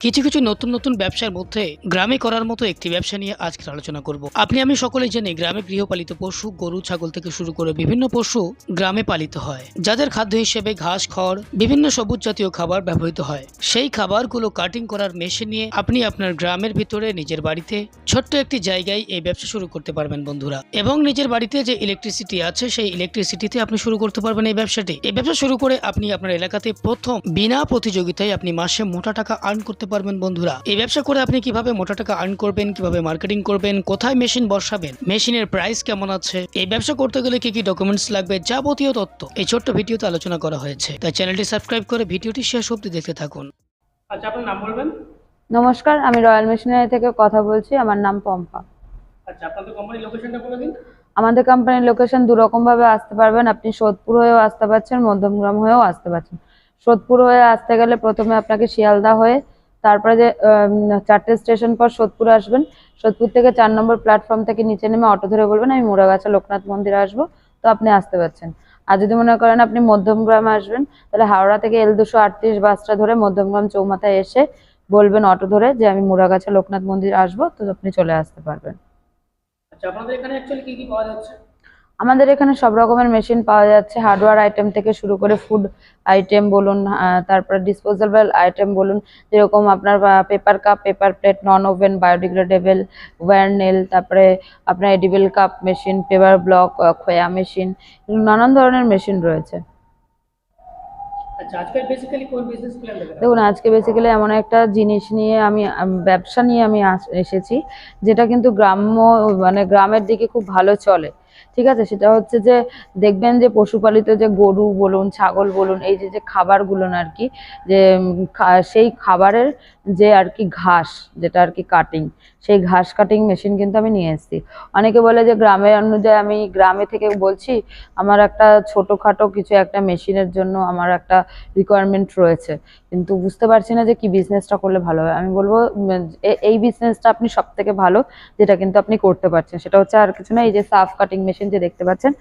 কিছু কিছু নতুন নতুন ব্যবসার মধ্যে গ্রামে করার মতো একটি ব্যবসা নিয়ে আজকে আলোচনা করব। আপনি আমি সকলে জানি গ্রামে গৃহপালিত পশু, গরু, ছাগল থেকে শুরু করে বিভিন্ন পশু গ্রামে পালিত হয়। যাদের খাদ্য হিসেবে ঘাস, খড়, বিভিন্ন সবুজ জাতীয় খাবার ব্যবহৃত হয়। সেই খাবারগুলো কাটিং করার মেশিন নিয়ে আপনি আপনার গ্রামের ভিতরে নিজের বাড়িতে ছোট্ট একটি জায়গায় এই ব্যবসা শুরু করতে পারবেন বন্ধুরা। এবং নিজের বাড়িতে যে ইলেকট্রিসিটি আছে, সেই ইলেকট্রিসিটিতে আপনি শুরু করতে পারবেন এই ব্যবসাটি। এই ব্যবসা শুরু করে আপনি আপনার এলাকাতে প্রথম বিনা প্রতিযোগিতায় আপনি মাসে মোটা টাকা আর্ন করতে পারবেন বন্ধুরা। এই ব্যবসা করে আপনি কীভাবে মোটা টাকা আর্ন করবেন কীভাবে মার্কেটিং করবেন কোথায় মেশিন বসাবেন মেশিনের প্রাইস কেমন আছে এই ব্যবসা করতে গেলে কি কি ডকুমেন্টস লাগবে যাবতীয় তথ্য এই ছোট্ট ভিডিওতে আলোচনা করা হয়েছে। তাই চ্যানেলটি সাবস্ক্রাইব করে ভিডিওটি শেষ অবধি দেখতে থাকুন। আচ্ছা আপনার নাম বলবেন? নমস্কার আমি রয়্যাল মেশিনারি থেকে কথা বলছি আমার নাম পম্পা। আচ্ছা আপনাদের কোম্পানির লোকেশনটা বলে দিন। আমাদের কোম্পানির লোকেশন দু রকম ভাবে আসতে পারবেন আপনি সোদপুর হয়েও আসতে পারছেন মধ্যমগ্রাম হয়েও আসতে পারছেন। সোদপুর হয়ে আসতে গেলে প্রথমে আপনাকে শিয়ালদা হয়ে তারপরে যে চারটে স্টেশন পর সোদপুর আসবেন, সোদপুর থেকে চার নম্বর প্ল্যাটফর্ম থেকে নিচে নেমে অটো ধরে বলবেন, আমি মুড়াগাছা লোকনাথ মন্দিরে আসব, তো আপনি আসতে পারছেন। আর যদি মনে করেন আপনি মধ্যমগ্রাম আসবেন, তাহলে হাওড়া থেকে এল দুশো আটত্রিশ বাসটা ধরে মধ্যমগ্রাম চৌমাথায় এসে বলবেন অটো ধরে যে, আমি মুড়াগাছা লোকনাথ মন্দির আসব, তো আপনি চলে আসতে পারবেন। আচ্ছা আপনাদের এখানে অ্যাকচুয়ালি কি কি পাওয়া যাচ্ছে? আমাদের এখানে সব রকমের মেশিন পাওয়া যাচ্ছে। হার্ডওয়্যার আইটেম থেকে শুরু করে ফুড আইটেম বলুন তারপরে ডিসপোজেবল আইটেম বলুন যেরকম আপনার paper cup paper plate non woven biodegradable ওয়ারনেল তারপরে আপনার edible cup machine paper block খোয়া মেশিন নানান ধরনের মেশিন রয়েছে। আচ্ছা দেখুন আজকে বেসিক্যালি এমন একটা জিনিস নিয়ে আমি ব্যবসা নিয়ে আমি এসেছি যেটা কিন্তু গ্রাম্য মানে গ্রামের দিকে খুব ভালো চলে। ঠিক আছে? সেটা হচ্ছে যে দেখবেন যে পশুপালিত যে গরু বলুন, ছাগল বলুন, এই যে যে খাবারগুলো আর কি যে সেই খাবারের যে আর কি ঘাস, যেটা আর কি কাটিং সেই ঘাস কাটিং মেশিন কিন্তু আমি নিয়ে এসেছি। অনেকে বলে যে গ্রামের অনুযায়ী আমি গ্রামে থেকে বলছি, আমার একটা ছোটোখাটো কিছু একটা মেশিনের জন্য আমার একটা রিকোয়ারমেন্ট রয়েছে। কিন্তু বুঝতে পারছি না যে কি বিজনেসটা করলে ভালো হয়। আমি বলব এই বিজনেসটা আপনি সব থেকে ভালো, যেটা কিন্তু আপনি করতে পারছেন। সেটা হচ্ছে আর কিছু না, এই যে সাফ কাটিং মেশিন যে দেখতে পাচ্ছেন,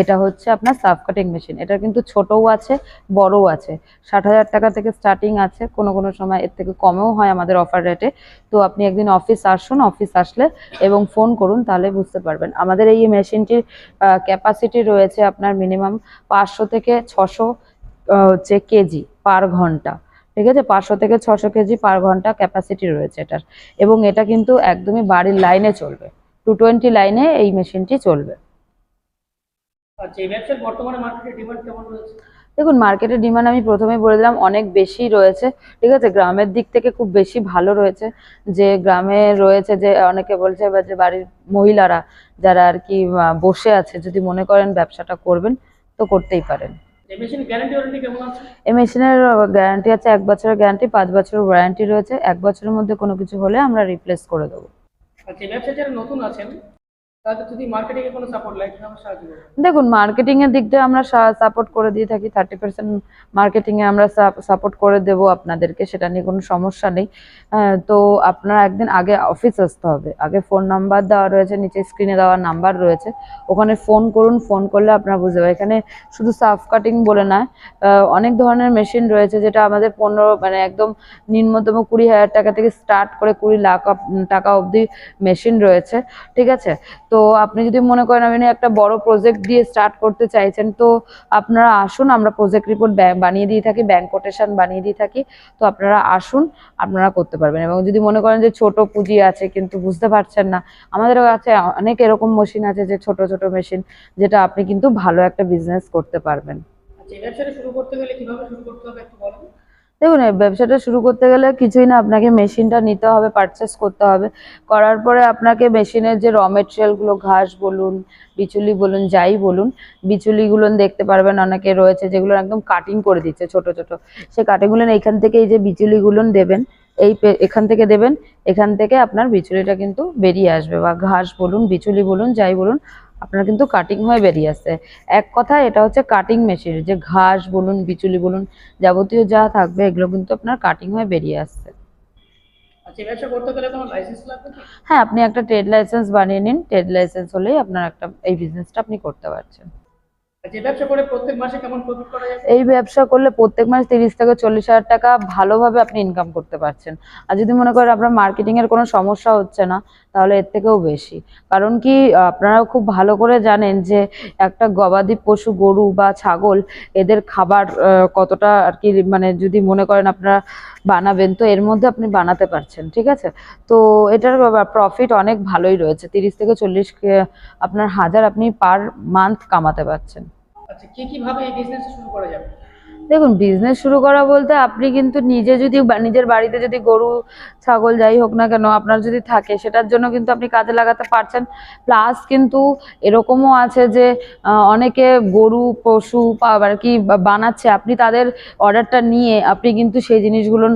এটা হচ্ছে আপনার সাফ কাটিং মেশিন। এটা কিন্তু ছোটও আছে, বড়ও আছে। ষাট হাজার টাকা থেকে স্টার্টিং আছে, কোনো কোনো সময় এর থেকে কমেও হয় আমাদের অফার রেটে তো আপনি একদিন অফিস আসুন অফিস আসলে এবং ফোন করুন, তাহলে বুঝতে পারবেন। আমাদের এই মেশিনটির ক্যাপাসিটি রয়েছে আপনার মিনিমাম পাঁচশো থেকে ছশো হচ্ছে কেজি পার ঘণ্টা। ঠিক আছে? পাঁচশো থেকে ছশো কেজি পার ঘণ্টা ক্যাপাসিটি রয়েছে এটার। এবং এটা কিন্তু একদমই বাড়ির লাইনে চলবে। টু টোয়েন্টি লাইনে এই মেশিনটি চলবে। আচ্ছা এই ব্যবসার বর্তমানে মার্কেটে ডিমান্ড কেমন রয়েছে? দেখুন মার্কেটের ডিমান্ড আমি প্রথমে বলে দিলাম অনেক বেশি রয়েছে। ঠিক আছে গ্রামের দিক থেকে খুব বেশি ভালো রয়েছে। যে গ্রামে রয়েছে যে অনেকে বলছে বা যে বাড়ির মহিলারা যারা আর কি বসে আছে যদি মনে করেন ব্যবসাটা করবেন তো করতেই পারেন। এই গ্যারান্টি আছে? মেশিনের গ্যারান্টি আছে এক বছরের গ্যারান্টি পাঁচ বছরের ওয়ারেন্টি রয়েছে। এক বছরের মধ্যে কোনো কিছু হলে আমরা রিপ্লেস করে দেবো। আচ্ছা ব্যবসা যারা নতুন আছেন দেখুন মার্কেটিং এর দিক দিয়ে আমরা সাপোর্ট করে দিয়ে থাকি থার্টি পার্সেন্ট মার্কেটিং এ আমরা সাপোর্ট করে দেবো আপনাদেরকে সেটা নিয়ে কোনো সমস্যা নেই। তো আপনারা একদিন আগে অফিস আসতে হবে। আগে ফোন নাম্বার দেওয়া রয়েছে নিচে স্ক্রিনে দেওয়া নাম্বার রয়েছে। ওখানে ফোন করুন ফোন করলে আপনারা বুঝতে পারবেন। এখানে শুধু সাফ কাটিং বলে আহ, অনেক ধরনের মেশিন রয়েছে যেটা আমাদের পনেরো মানে একদম নিম্নতম কুড়ি হাজার টাকা থেকে স্টার্ট করে কুড়ি লাখ টাকা অবধি মেশিন রয়েছে। ঠিক আছে? তো আপনি যদি মনে করেন আপনি একটা বড় প্রজেক্ট দিয়ে স্টার্ট করতে চাইছেন, তো আপনারা আসুন, আমরা প্রজেক্ট রিপোর্ট বানিয়ে দিয়ে থাকি ব্যাংক কোটেশন বানিয়ে দিয়ে থাকি, তো আপনারা আসুন, আপনারা করতে পারবেন। এবং যদি মনে করেন যে ছোট পুঁজি আছে কিন্তু বুঝতে পারছেন না আমাদের কাছে অনেক এরকম মেশিন আছে যে ছোট ছোট মেশিন যেটা আপনি কিন্তু ভালো একটা বিজনেস করতে পারবেন। আচ্ছা শুরু করতে গেলে কীভাবে শুরু করতে হবে একটু বলেন? দেখুন, এই ব্যবসাটা শুরু করতে গেলে কিছুই না, আপনাকে মেশিনটা নিতে হবে পারচেস করতে হবে। করার পরে আপনাকে মেশিনের যে র মেটেরিয়ালগুলো ঘাস বলুন, বিচুলি বলুন, যাই বলুন, বিচুলিগুলো দেখতে পারবেন, অনেকে রয়েছে যেগুলো একদম কাটিং করে দিচ্ছে, ছোট ছোট। সেই কাটিংগুলো এইখান থেকে এই যে বিচুলিগুলো দেবেন, এই এখান থেকে দেবেন, এখান থেকে আপনার বিচুলিটা কিন্তু বেরিয়ে আসবে বা ঘাস বলুন, বিচুলি বলুন, যাই বলুন আপনার কিন্তু কাটিং হয়ে বেরিয়ে আসছে। এক কথা এটা হচ্ছে কাটিং মেশিন যে ঘাস বলুন বিচুলি বলুন যাবতীয় যা থাকবে এগুলো কিন্তু আপনার কাটিং হয়ে বেরিয়ে আসছে। আচ্ছা হ্যাঁ আপনি একটা ট্রেড লাইসেন্স বানিয়ে নিন। ট্রেড লাইসেন্স হলেই আপনার একটা এই বিজনেসটা আপনি করতে পারছেন। যাবে এই ব্যবসা করলে প্রত্যেক মাসে তিরিশ থেকে চল্লিশ হাজার টাকা ভালোভাবে আপনি ইনকাম করতে পারছেন। আর যদি মনে করেন আপনার মার্কেটিং এর কোনো সমস্যা হচ্ছে না, তাহলে এর থেকেও বেশি। কারণ কি আপনারা খুব ভালো করে জানেন যে একটা গবাদি পশু গরু বা ছাগল, এদের খাবার কতটা আর কি মানে যদি মনে করেন আপনারা বানাবেন, তো এর মধ্যে আপনি বানাতে পারছেন, ঠিক আছে? তো এটার প্রফিট অনেক ভালোই রয়েছে। তিরিশ থেকে চল্লিশ আপনার হাজার আপনি পার মান্থ কামাতে পারছেন। আচ্ছা কি কীভাবে এই বিজনেস শুরু করা যাবে? দেখুন বিজনেস শুরু করা বলতে আপনি কিন্তু নিজে যদি নিজের বাড়িতে যদি গরু, ছাগল যাই হোক না কেন আপনার যদি থাকে, সেটার জন্য কিন্তু আপনি কাজে লাগাতে পারছেন। প্লাস কিন্তু এরকমও আছে যে অনেকে গরু, পশু আর কি বানাচ্ছে, আপনি তাদের অর্ডারটা নিয়ে আপনি কিন্তু সেই জিনিসগুলো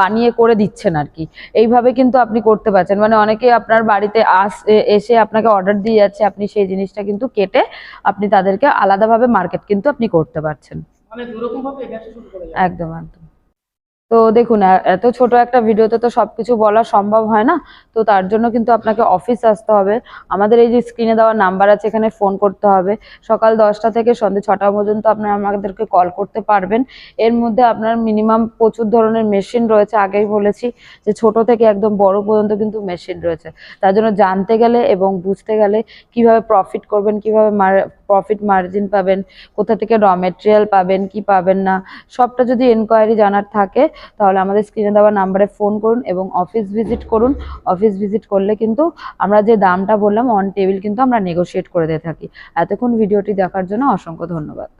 বানিয়ে করে দিচ্ছেন আর কি। এইভাবে কিন্তু আপনি করতে পারছেন। মানে অনেকে আপনার বাড়িতে আস এসে আপনাকে অর্ডার দিয়ে যাচ্ছে, আপনি সেই জিনিসটা কিন্তু কেটে আপনি তাদেরকে আলাদাভাবে মার্কেট কিন্তু আপনি করতে পারছেন। মানে একদম একদম। তো দেখুন এত ছোট একটা ভিডিওতে তো সবকিছু বলা সম্ভব হয় না। তো তার জন্য কিন্তু আপনাকে অফিস আসতে হবে। আমাদের এই যে স্ক্রিনে দেওয়া নাম্বার আছে, এখানে ফোন করতে হবে। সকাল দশটা থেকে সন্ধ্যে ছটা পর্যন্ত আপনারা আমাদেরকে কল করতে পারবেন। এর মধ্যে আপনার মিনিমাম প্রচুর ধরনের মেশিন রয়েছে। আগেই বলেছি যে ছোট থেকে একদম বড় পর্যন্ত কিন্তু মেশিন রয়েছে। তার জন্য জানতে গেলে এবং বুঝতে গেলে কীভাবে প্রফিট করবেন, কীভাবে প্রফিট মার্জিন পাবেন, কোথা থেকে র মেটেরিয়াল পাবেন, কি পাবেন না, সবটা যদি এনকোয়ারি জানার থাকে, তাহলে আমাদের স্ক্রিনে দেওয়া নাম্বারে ফোন করুন এবং অফিস ভিজিট করুন। অফিস ভিজিট করলে কিন্তু আমরা যে দামটা বললাম অন টেবিল কিন্তু আমরা নেগোশিয়েট করে দিয়ে থাকি। এতক্ষণ ভিডিওটি দেখার জন্য অসংখ্য ধন্যবাদ।